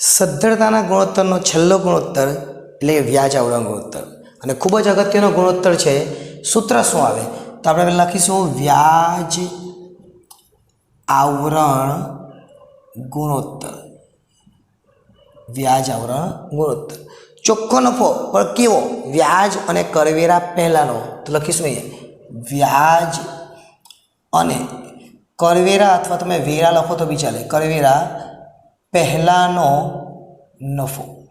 સદ્ધરતાના ગુણોત્તરનો છેલ્લો ગુણોત્તર એટલે વ્યાજ આવરણ ગુણોત્તર. અને ખૂબ જ અગત્યનો ગુણોત્તર છે સૂત્ર શું આવે? તો આપણે લખીશું વ્યાજ આવરણ ગુણોત્તર. વ્યાજ આવરણ ગુણોત્તર. ચોખ્ખો નફો પણ કેવો? વ્યાજ અને કરવેરા પહેલાંનો. તો લખીશું અહીંયા. વ્યાજ અને કરવેરા અથવા તમે વેરા લખો તો બી ચાલે. કરવેરા પહેલાંનો નફો.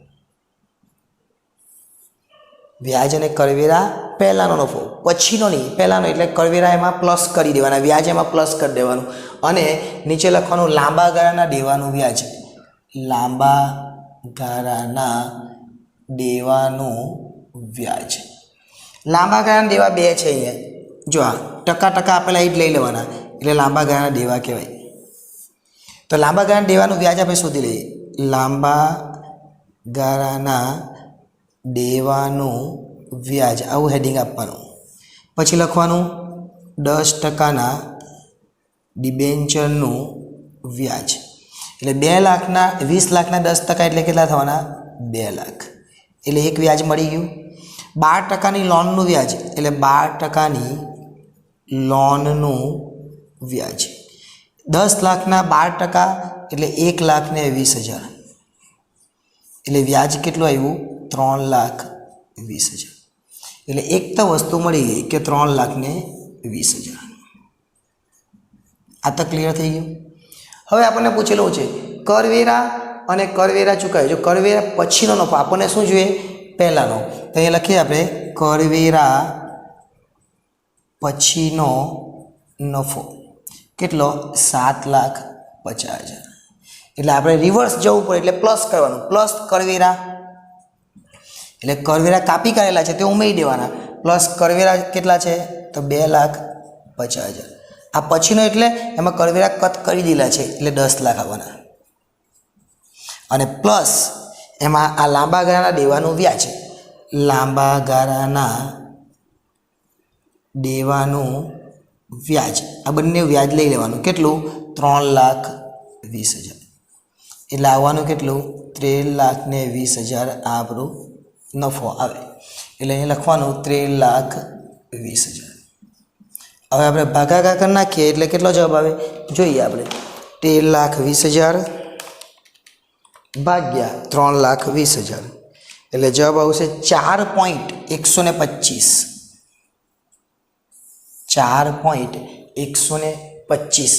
વ્યાજ અને કરવેરા પહેલાંનો નફો. પછીનો નહીં, પહેલાંનો એટલે કરવેરા એમાં પ્લસ કરી દેવાના, વ્યાજ એમાં પ્લસ કરી દેવાનું. અને નીચે લખવાનું લાંબા ગાળાના દેવાનું વ્યાજ. લાંબા ગાળાના દેવાનું વ્યાજ. લાંબા ગાળાના દેવા બે છે અહીંયા. જો આ ટકા ટકા આપેલા એ જ લઈ લેવાના. એટલે લાંબા ગાળાના દેવા કહેવાય. તો લાંબા ગાળાના દેવાનું વ્યાજ આપણે શોધી લઈએ. લાંબા ગાળાના દેવાનું વ્યાજ, આવું હેડિંગ આપવાનું. પછી લખવાનું દસ ટકાના ડિબેન્ચરનું વ્યાજ. એટલે બે લાખના, વીસ લાખના દસ ટકા એટલે કેટલા થવાના? બે લાખ. એટલે એક વ્યાજ મળી ગયું. બાર ટકાની લોનનું વ્યાજ, એટલે બાર ટકાની લોનનું વ્યાજ. દસ લાખના બાર ટકા એટલે એક લાખ ને વીસ હજાર. એટલે વ્યાજ કેટલું આવ્યું? ત્રણ લાખ વીસ હજાર. એટલે એક તો વસ્તુ મળી ગઈ કે ત્રણ લાખને વીસ હજાર. આ તો ક્લિયર થઈ ગયું. હવે આપણને પૂછેલું છે, કરવેરા અને કરવેરા ચૂકાય. જો કરવેરા પછીનો નફો, આપણને શું જોઈએ? પહેલાંનો. તો અહીંયા લખીએ આપણે, કરવેરા પછીનો નફો. કેટલો? સાત લાખ પચાસ હજાર. એટલે આપણે રિવર્સ જવું પડે, એટલે પ્લસ કરવાનું. પ્લસ કરવેરા. એટલે કરવેરા કાપી કાઢેલા છે, તે ઉમેરી દેવાના. પ્લસ કરવેરા કેટલા છે? તો બે લાખ પચાસ હજાર. આ પછીનો એટલે એમાં કરવેરા કટ કરી દીધેલા છે, એટલે દસ લાખ આવવાના. અને પ્લસ એમાં આ લાંબા ગાળાના દેવાનું વ્યાજ લાંબા ગાળાના દેવાનું વ્યાજ. આ બંને વ્યાજ લઈ લેવાનું. કેટલું? ત્રણ લાખ વીસ હજાર. એટલે આવવાનું કેટલું? ત્રેર લાખ ને વીસ હજાર આપણું નફો આવે. એટલે અહીં લખવાનું ત્રેર લાખ વીસ હજાર. હવે આપણે ભાગાકાર કરી નાખીએ એટલે કેટલો જવાબ આવે? જોઈએ આપણે. તેર લાખ વીસ હજાર ભાગ્યા ત્રણ લાખ વીસ હજાર. એટલે જવાબ આવશે ચાર પોઈન્ટ એકસો ને પચીસ. ચાર પોઈન્ટ એકસો ને પચીસ